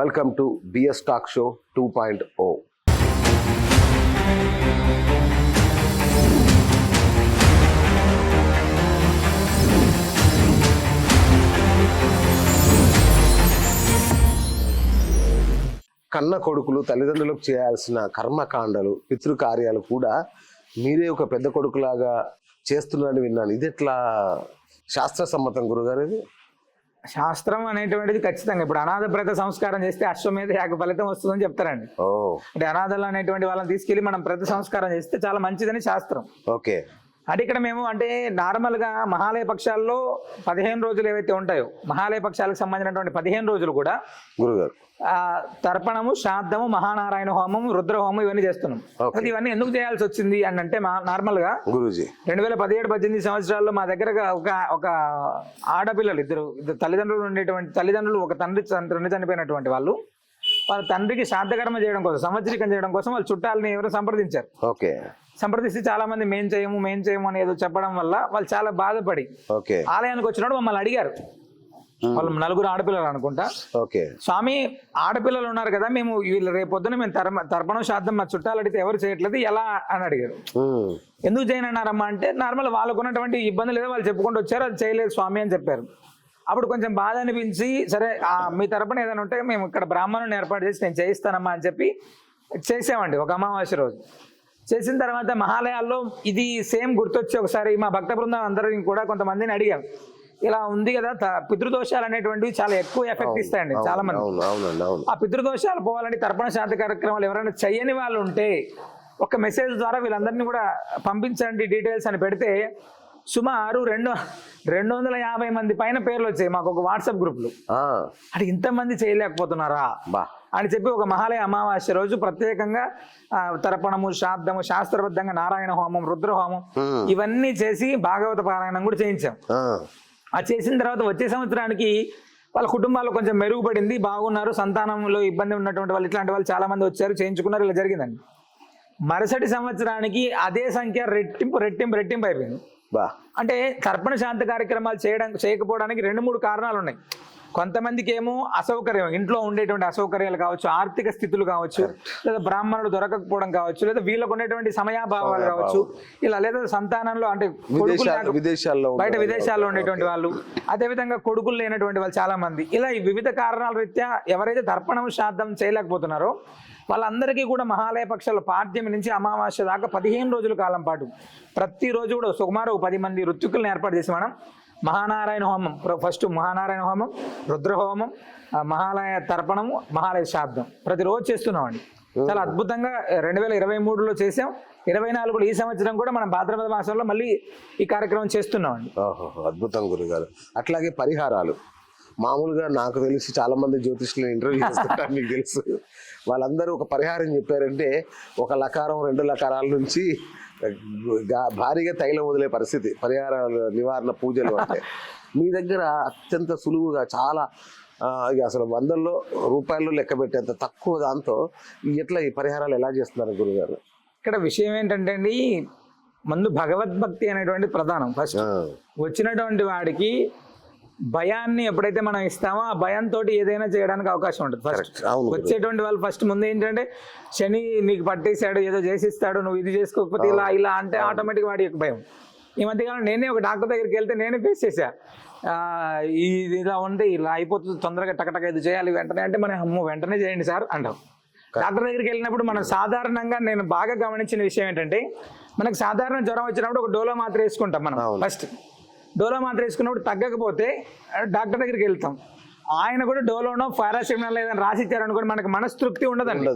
Welcome to BS talk show two point O కన్న కొడుకులు తల్లిదండ్రులకు చేయాల్సిన కర్మకాండలు పితృకార్యాలు కూడా మీరే ఒక పెద్ద కొడుకులాగా చేస్తున్నారని విన్నాను. ఇది ఎట్లా శాస్త్ర సమ్మతం గురుగారు ఇది? శాస్త్రం అనేటువంటిది ఖచ్చితంగా. ఇప్పుడు అనాథ ప్రత సంస్కారం చేస్తే అశ్వమేధ యాగ ఫలితం వస్తుందని చెప్తారండి. అంటే అనాథలు అనేటువంటి వాళ్ళని తీసుకెళ్ళి మనం ప్రతి సంస్కారం చేస్తే చాలా మంచిదని శాస్త్రం. ఓకే. అంటే ఇక్కడ మేము అంటే నార్మల్గా మహాలయ పక్షాల్లో పదిహేను రోజులు ఏవైతే ఉంటాయో మహాలయ పక్షాలకు సంబంధించినటువంటి పదిహేను రోజులు కూడా గురుగారు. ఆ, తర్పణము శ్రాద్ధము మహానారాయణ హోమం రుద్ర హోమం ఇవన్నీ చేస్తున్నాం. ఇవన్నీ ఎందుకు చేయాల్సి వచ్చింది అని అంటే మా నార్మల్గా గురూజీ. రెండు వేల పదిహేడు పద్దెనిమిది సంవత్సరాల్లో మా దగ్గర ఒక ఒక ఆడపిల్లలు ఇద్దరు ఇద్దరు తల్లిదండ్రులు ఉండేటువంటి తల్లిదండ్రులు ఒక తండ్రి తండ్రి చనిపోయినటువంటి వాళ్ళు వాళ్ళ తండ్రికి శ్రాద్ధకర్మ చేయడం కోసం సంవత్సరికం చేయడం కోసం వాళ్ళ చుట్టాలని ఎవరో సంప్రదించారు. ఓకే. సంప్రదిస్తే చాలా మంది మేం చేయము మేం చేయము అని ఏదో చెప్పడం వల్ల వాళ్ళు చాలా బాధపడి ఆలయానికి వచ్చినప్పుడు మమ్మల్ని అడిగారు. వాళ్ళు నలుగురు ఆడపిల్లలు అనుకుంటా. ఓకే. స్వామి ఆడపిల్లలు ఉన్నారు కదా మేము వీళ్ళు రేపు పొద్దున మేము తర్ప తర్పణం శాతం మా చుట్టాలు అడిగితే ఎవరు చేయట్లేదు ఎలా అని అడిగారు. ఎందుకు చేయనన్నారమ్మా అంటే నార్మల్ వాళ్ళకు ఉన్నటువంటి ఇబ్బందులు ఏదో వాళ్ళు చెప్పుకుంటూ వచ్చారు అది చేయలేదు స్వామి అని చెప్పారు. అప్పుడు కొంచెం బాధ అనిపించి సరే మీ తరపున ఏదైనా ఉంటే మేము ఇక్కడ బ్రాహ్మణుని ఏర్పాటు చేసి నేను చేయిస్తానమ్మా అని చెప్పి చేసామండి ఒక అమావాస్య రోజు. చేసిన తర్వాత మహాలయాల్లో ఇది సేమ్ గుర్తొచ్చి ఒకసారి మా భక్త బృందం అందరిని కూడా కొంతమందిని అడిగాం ఇలా ఉంది కదా పితృదోషాలు అనేటువంటివి చాలా ఎక్కువ ఎఫెక్ట్ ఇస్తాయండి చాలా మంది. ఆ పితృదోషాలు పోవాలంటే తర్పణ శాంతి కార్యక్రమాలు ఎవరైనా చేయని వాళ్ళు ఉంటే ఒక మెసేజ్ ద్వారా వీళ్ళందరినీ కూడా పంపించండి డీటెయిల్స్ అని పెడితే సుమారు రెండు రెండు వందల యాభై మంది పైన పేర్లు వచ్చాయి మాకు ఒక వాట్సాప్ గ్రూప్లు. అంటే ఇంతమంది చేయలేకపోతున్నారా? బా. అని చెప్పి ఒక మహాలయ అమావాస్య రోజు ప్రత్యేకంగా తర్పణము శ్రాద్ధము శాస్త్రబద్ధంగా నారాయణ హోమం రుద్ర హోమం ఇవన్నీ చేసి భాగవత పారాయణం కూడా చేయించాం. ఆ, చేసిన తర్వాత వచ్చే సంవత్సరానికి వాళ్ళ కుటుంబాల్లో కొంచెం మెరుగుపడింది బాగున్నారు సంతానంలో ఇబ్బంది ఉన్నటువంటి వాళ్ళు ఇట్లాంటి వాళ్ళు చాలా మంది వచ్చారు చేయించుకున్నారు ఇలా జరిగిందండి. మరుసటి సంవత్సరానికి అదే సంఖ్య రెట్టింపు రెట్టింపు రెట్టింపు అయిపోయింది. అంటే తర్పణ శాంతి కార్యక్రమాలు చేయడం చేయకపోవడానికి రెండు మూడు కారణాలు ఉన్నాయి. కొంతమందికి ఏమో అసౌకర్యం ఇంట్లో ఉండేటువంటి అసౌకర్యాలు కావచ్చు ఆర్థిక స్థితులు కావచ్చు లేదా బ్రాహ్మణుడు దొరకకపోవడం కావచ్చు లేదా వీళ్ళకు ఉండేటువంటి సమయాభావాలు కావచ్చు ఇలా లేదా సంతానంలో అంటే విదేశాల్లో బయట. విదేశాల్లో ఉండేటువంటి వాళ్ళు అదేవిధంగా కొడుకులు లేనటువంటి వాళ్ళు చాలా మంది ఇలా ఈ వివిధ కారణాల రీత్యా ఎవరైతే తర్పణం శ్రాద్ధం చేయలేకపోతున్నారో వాళ్ళందరికీ కూడా మహాలయ పక్షాల పాడ్యమి నుంచి అమావాస్య దాకా పదిహేను రోజుల కాలం పాటు ప్రతిరోజు కూడా సుమారు పది మంది ఋత్వికులను ఏర్పాటు చేసి మనం మహానారాయణ హోమం. ఫస్ట్ మహానారాయణ హోమం రుద్ర హోమం ఆ, మహాలయ తర్పణము మహాలయ శాబ్దం. ప్రతిరోజు చేస్తున్నామండి. చాలా అద్భుతంగా రెండు వేల ఇరవై మూడులో చేసాం. ఇరవై నాలుగులో ఈ సంవత్సరం కూడా మనం భాద్రపద మాసంలో మళ్ళీ ఈ కార్యక్రమం చేస్తున్నామండి. ఓహో అద్భుతం గురుగారు. అట్లాగే పరిహారాలు. మామూలుగా నాకు తెలిసి చాలా మంది జ్యోతిష్యులు ఇంటర్వ్యూ చేస్తుంటారు మీకు తెలుసు. వాళ్ళందరూ ఒక పరిహారం చెప్పారంటే ఒక లకారం రెండు లకారాల నుంచి భారీగా తైలం వదిలే పరిస్థితి పరిహారాలు నివారణ పూజలు అంటే. మీ దగ్గర అత్యంత సులువుగా చాలా ఇక అసలు వందల్లో రూపాయల్లో లెక్క పెట్టేంత తక్కువ దాంతో ఎట్లా ఈ పరిహారాలు ఎలా చేస్తున్నారు గురుగారు? ఇక్కడ విషయం ఏంటంటే అండి ముందు భగవద్భక్తి అనేటువంటి ప్రధానం ఫస్ట్. వచ్చినటువంటి వాడికి భయాన్ని ఎప్పుడైతే మనం ఇస్తామో ఆ భయంతో ఏదైనా చేయడానికి అవకాశం ఉంటుంది. ఫస్ట్. వచ్చేటువంటి వాళ్ళు ఫస్ట్ ముందు ఏంటంటే శని నీకు పట్టేశాడు ఏదో చేసిస్తాడు నువ్వు ఇది చేసుకోకపోతే ఇలా ఇలా అంటే ఆటోమేటిక్ వాడి యొక్క భయం. ఈ మధ్యకాలం నేనే ఒక డాక్టర్ దగ్గరికి వెళ్తే నేనే ఫేస్ చేశా. ఆ, ఇది ఇలా ఉంది ఇలా అయిపోతుంది తొందరగా టకటక ఇది చేయాలి వెంటనే అంటే మనం అమ్మో వెంటనే చేయండి సార్ అంటాం. డాక్టర్ దగ్గరికి వెళ్ళినప్పుడు మనం సాధారణంగా నేను బాగా గమనించిన విషయం ఏంటంటే మనకు సాధారణ జ్వరం వచ్చినప్పుడు ఒక డోలో మాత్ర వేసుకుంటాం మనం. ఫస్ట్ డోలో మాత్ర వేసుకున్నప్పుడు తగ్గకపోతే డాక్టర్ దగ్గరికి వెళ్తాం. ఆయన కూడా డోలోనో పారాసిటమాల్ ఏదైనా రాసి ఇచ్చారనుకోండి మనకు మనస్తృప్తి ఉండదండి.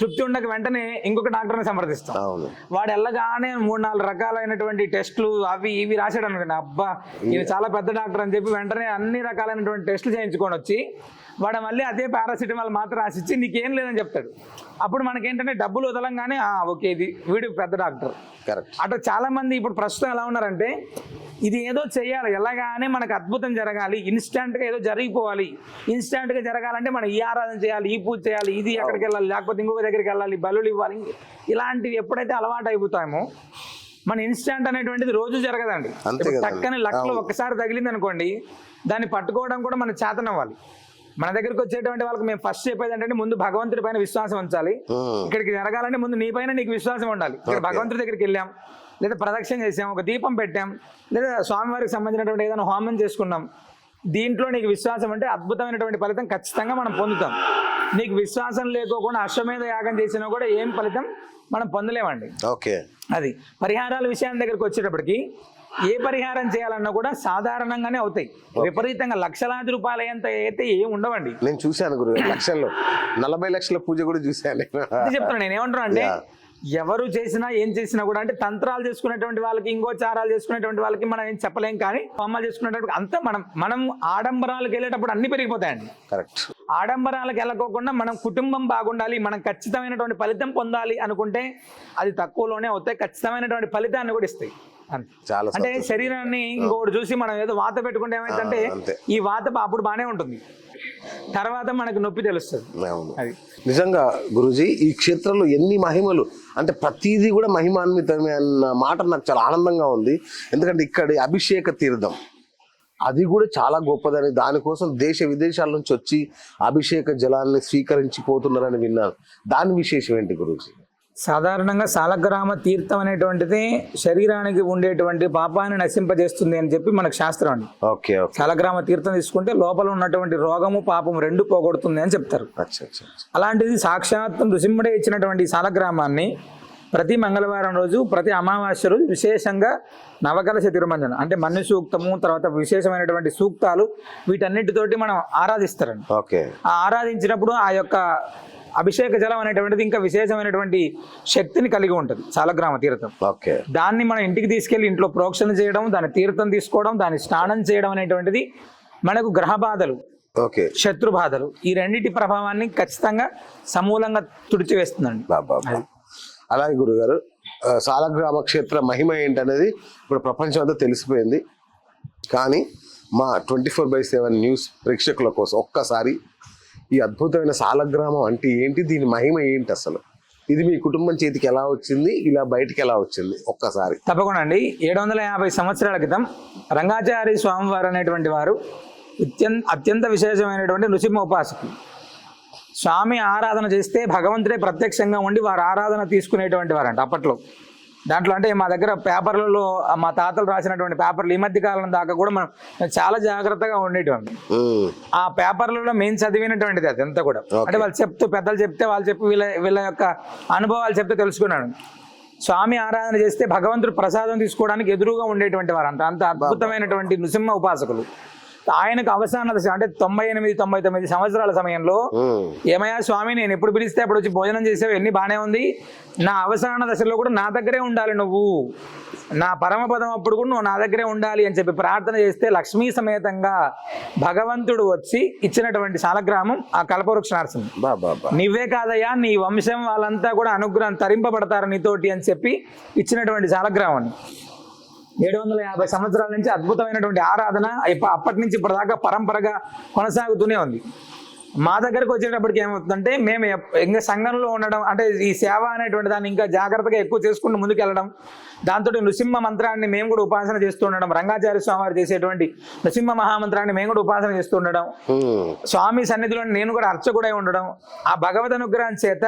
తృప్తి ఉండక వెంటనే ఇంకొక డాక్టర్ని సంప్రదిస్తాం అవును. వాడు వెళ్ళగానే మూడు నాలుగు రకాలైనటువంటి టెస్టులు అవి ఇవి రాశాడు అనుకోండి అబ్బా ఇది చాలా పెద్ద డాక్టర్ అని చెప్పి వెంటనే అన్ని రకాలైనటువంటి టెస్టులు చేయించుకొని వచ్చి వాడు మళ్ళీ అదే పారాసిటమాల్ మాత్రం రాసిచ్చి నీకేం లేదని చెప్తాడు. అప్పుడు మనకేంటంటే డబ్బులు వదలంగానే "ఆ, ఓకే ఇది వీడు పెద్ద డాక్టర్. కరెక్ట్. అట్లా చాలా మంది ఇప్పుడు ప్రస్తుతం ఎలా ఉన్నారంటే ఇది ఏదో చేయాలి ఎలాగానే మనకు అద్భుతం జరగాలి ఇన్స్టంట్గా ఏదో జరిగిపోవాలి. ఇన్స్టంట్గా జరగాలంటే మనం ఈ ఆరాధన చేయాలి ఈ పూజ చేయాలి ఇది ఎక్కడికి వెళ్ళాలి లేకపోతే ఇంకొక దగ్గరికి వెళ్ళాలి బలులు ఇవ్వాలి. ఇలాంటివి ఎప్పుడైతే అలవాటు అయిపోతామో మన ఇన్స్టంట్ అనేటువంటిది రోజు జరగదండి. టక్కని లక్కలో. ఒక్కసారి తగిలింది అనుకోండి దాన్ని పట్టుకోవడం కూడా మన చేతనవ్వాలి. మన దగ్గరికి వచ్చేటువంటి వాళ్ళకి మేము ఫస్ట్ చెప్పేది ఏంటంటే ముందు భగవంతుడి పైన విశ్వాసం ఉంచాలి. ఇక్కడికి జరగాలంటే ముందు నీ పైన నీకు విశ్వాసం ఉండాలి. ఇక్కడ. భగవంతుడి దగ్గరికి వెళ్ళాం లేదా ప్రదక్షిణ చేసాం ఒక దీపం పెట్టాం లేదా స్వామివారికి సంబంధించినటువంటి ఏదైనా హోమం చేసుకున్నాం. దీంట్లో నీకు విశ్వాసం అంటే అద్భుతమైనటువంటి ఫలితం ఖచ్చితంగా మనం పొందుతాం. నీకు విశ్వాసం లేకోకుండా అశ్వమేధ యాగం చేసినా కూడా ఏం ఫలితం మనం పొందలేమండి. ఓకే. అది పరిహారాల విషయం దగ్గరికి వచ్చేటప్పటికి ఏ పరిహారం చేయాలన్నా కూడా సాధారణంగానే అవుతాయి. విపరీతంగా లక్షలాది రూపాయలు అయ్యేంత అయితే ఏం ఉండవండి. నేను చూశాను గురు లక్షల్లో. నలభై లక్షల పూజ కూడా చూశాను చెప్తున్నా నేను ఏమంటున్నా అంటే Yeah. ఎవరు చేసినా ఏం చేసినా కూడా అంటే తంత్రాలు చేసుకునేటువంటి వాళ్ళకి ఇంకో చారాలు చేసుకునేటువంటి వాళ్ళకి మనం ఏం చెప్పలేం కానీ అమ్మాలు చేసుకునేటప్పుడు అంతా మనం మనం ఆడంబరాలకు వెళ్ళేటప్పుడు అన్ని పెరిగిపోతాయండి. కరెక్ట్. ఆడంబరాలకు వెళ్ళకోకుండా మనం కుటుంబం బాగుండాలి మనం ఖచ్చితమైనటువంటి ఫలితం పొందాలి అనుకుంటే అది తక్కువలోనే అవుతాయి ఖచ్చితమైనటువంటి ఫలితాన్ని కూడా ఇస్తాయి. చాలా అంటే. శరీరాన్ని ఇంకొకటి చూసి మనం ఏదో వాత పెట్టుకుంటే ఏమైందంటే. ఈ వాత అప్పుడు బాగానే ఉంటుంది. తర్వాత మనకు నొప్పి తెలుస్తుంది. అది. నిజంగా గురుజీ ఈ క్షేత్రంలో ఎన్ని మహిమలు? అంటే ప్రతిదీ కూడా మహిమాన్వితమే అన్న మాట నాకు చాలా ఆనందంగా ఉంది. ఎందుకంటే ఇక్కడి అభిషేక తీర్థం అది కూడా చాలా గొప్పదని దానికోసం దేశ విదేశాల నుంచి వచ్చి అభిషేక జలాన్ని స్వీకరించి పోతున్నారని విన్నాను. దాని విశేషం ఏంటి గురుజీ? సాధారణంగా సాలగ్రామ తీర్థం అనేటువంటిది శరీరానికి ఉండేటువంటి పాపాన్ని నశింపజేస్తుంది అని చెప్పి మనకు శాస్త్రం అండి. ఓకే సాలగ్రామ తీర్థం తీసుకుంటే లోపల ఉన్నటువంటి రోగము పాపం రెండు పోగొడుతుంది అని చెప్తారు. అలాంటిది సాక్షాత్ నృసింహుడే ఇచ్చినటువంటి సాలగ్రామాన్ని ప్రతి మంగళవారం రోజు ప్రతి అమావాస్య రోజు విశేషంగా నవకలశ తిరుమంజన అంటే మన్ను సూక్తము తర్వాత విశేషమైనటువంటి సూక్తాలు వీటన్నిటితోటి మనం ఆరాధిస్తారండి. ఓకే. ఆ ఆరాధించినప్పుడు ఆ యొక్క అభిషేక జలం అనేటువంటిది ఇంకా విశేషమైనటువంటి శక్తిని కలిగి ఉంటుంది సాలగ్రామ తీర్థం. ఓకే. దాన్ని మనం ఇంటికి తీసుకెళ్ళి ఇంట్లో ప్రోక్షణ చేయడం దాని తీర్థం తీసుకోవడం దాన్ని స్నానం చేయడం అనేటువంటిది మనకు గ్రహ బాధలు ఓకే. శత్రు బాధలు ఈ రెండింటి ప్రభావాన్ని ఖచ్చితంగా సమూలంగా తుడిచివేస్తుందండి. బాబా అలాగే గురుగారు సాలగ్రామ క్షేత్ర మహిమ ఏంటనేది ఇప్పుడు ప్రపంచం అంతా తెలిసిపోయింది. కానీ మా twenty four by seven news ప్రేక్షకుల కోసం ఒక్కసారి ఈ అద్భుతమైన సాలగ్రామం అంటే ఏంటి? దీని మహిమ ఏంటి అసలు? ఇది మీ కుటుంబం చేతికి ఎలా వచ్చింది? ఇలా బయటికి ఎలా వచ్చింది? ఒక్కసారి. తప్పకుండా అండి. ఏడు వందల యాభై సంవత్సరాల క్రితం రంగాచారి స్వామివారు అనేటువంటి వారు అత్యంత అత్యంత విశేషమైనటువంటి నృసింహ ఉపాసకులు స్వామి ఆరాధన చేస్తే భగవంతుడే ప్రత్యక్షంగా ఉండి వారు ఆరాధన తీసుకునేటువంటి వారంట అప్పట్లో. దాంట్లో అంటే మా దగ్గర పేపర్లలో మా తాతలు రాసినటువంటి పేపర్లు ఈ మధ్య కాలం దాకా కూడా మనం చాలా జాగ్రత్తగా ఉండేటువంటి ఆ పేపర్లలో మేము చదివినటువంటిది అది అంతా కూడా. అంటే వాళ్ళు చెప్తూ పెద్దలు చెప్తే వాళ్ళు చెప్పి వీళ్ళ వీళ్ళ యొక్క అనుభవాలు చెప్తే తెలుసుకున్నాను. స్వామి ఆరాధన చేస్తే భగవంతుడు ప్రసాదం తీసుకోవడానికి ఎదురుగా ఉండేటువంటి వారు అంత అంత అద్భుతమైనటువంటి నృసింహ ఉపాసకులు. ఆయనకు అవసాన దశ అంటే తొంభై ఎనిమిది తొంభై తొమ్మిది సంవత్సరాల సమయంలో ఏమయ్యా స్వామి నేను ఎప్పుడు పిలిస్తే అప్పుడు వచ్చి భోజనం చేసావు ఎన్ని బాగానే ఉంది? నా అవసాన దశలో కూడా నా దగ్గరే ఉండాలి నువ్వు. నా పరమపదం అప్పుడు కూడా నువ్వు నా దగ్గరే ఉండాలి అని చెప్పి ప్రార్థన చేస్తే లక్ష్మీ సమేతంగా భగవంతుడు వచ్చి ఇచ్చినటువంటి సాలగ్రామం ఆ కల్పవృక్ష నరసింహం. నువ్వే కాదయ్యా నీ వంశం వాళ్ళంతా కూడా అనుగ్రహం తరింపబడతారు నీతోటి అని చెప్పి ఇచ్చినటువంటి సాలగ్రామాన్ని ఏడు వందల యాభై సంవత్సరాల నుంచి అద్భుతమైనటువంటి ఆరాధన అప్పటి నుంచి ఇప్పటిదాకా పరంపరగా కొనసాగుతూనే ఉంది మా దగ్గరకు వచ్చేటప్పటికి ఏమవుతుందంటే మేము ఇంకా సంఘంలో ఉండడం అంటే ఈ సేవ అనేటువంటి దాన్ని ఇంకా జాగ్రత్తగా ఎక్కువ చేసుకుంటూ ముందుకెళ్ళడం దాంతో నృసింహ మంత్రాన్ని మేము కూడా ఉపాసన చేస్తూ ఉండడం రంగాచార్య స్వామి వారు చేసేటువంటి నృసింహ మహామంత్రాన్ని మేము కూడా ఉపాసన చేస్తూ ఉండడం స్వామి సన్నిధిలో నేను కూడా అర్చకుడై ఉండడం ఆ భగవద్ అనుగ్రహం చేత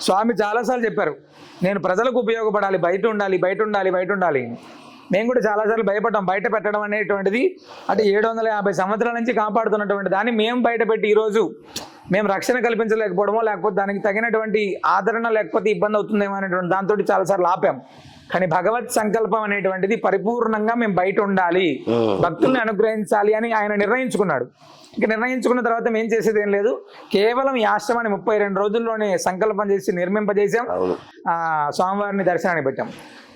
స్వామి చాలాసార్లు చెప్పారు నేను ప్రజలకు ఉపయోగపడాలి బయట ఉండాలి బయట ఉండాలి బయట ఉండాలి. మేము కూడా చాలాసార్లు భయపడ్డాం. బయట పెట్టడం అనేటువంటిది అంటే ఏడు వందల యాభై సంవత్సరాల నుంచి కాపాడుతున్నటువంటి దాన్ని మేము బయట పెట్టి ఈరోజు మేము రక్షణ కల్పించలేకపోవడమో లేకపోతే దానికి తగినటువంటి ఆదరణ లేకపోతే ఇబ్బంది అవుతుందేమో అనేటువంటి దాంతో చాలాసార్లు ఆపాం. కానీ భగవత్ సంకల్పం అనేటువంటిది పరిపూర్ణంగా మేము బయట ఉండాలి. భక్తుల్ని అనుగ్రహించాలి అని ఆయన నిర్ణయించుకున్నాడు. ఇక నిర్ణయించుకున్న తర్వాత మేము చేసేది ఏం లేదు. కేవలం ఈ ఆశ్రమాన్ని ముప్పై రెండు రోజుల్లోనే సంకల్పం చేసి నిర్మింపజేసాం ఆ స్వామివారిని దర్శనానికి పెట్టాం.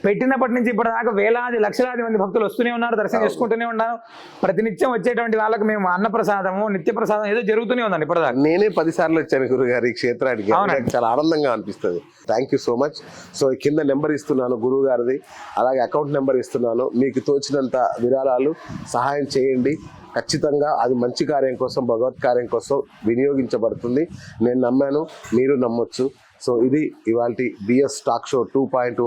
పెట్టినప్పటి నుంచి ఇప్పటిదాకా వేలాది లక్షలాది మంది భక్తులు వస్తూనే ఉన్నారు దర్శనం చేసుకుంటూనే ఉన్నారు. ప్రతినిత్యం వచ్చేటువంటి వాళ్ళకి మేము అన్న ప్రసాదము నిత్య ప్రసాదం ఏదో జరుగుతూనే ఉందండి ఇప్పటిదాకా. నేనే పది సార్లు వచ్చాను గురుగారు ఈ క్షేత్రానికి. చాలా ఆనందంగా అనిపిస్తుంది. Thank you so much so కింద నెంబర్ ఇస్తున్నాను గురువు గారిది అలాగే అకౌంట్ నెంబర్ ఇస్తున్నాను. మీకు తోచినంత విరాళాలు. సహాయం చేయండి. ఖచ్చితంగా అది మంచి కార్యం కోసం భగవత్ కార్యం కోసం వినియోగించబడుతుంది. నేను నమ్మాను మీరు నమ్మొచ్చు. సో ఇది ఇవాళ BS talk show two point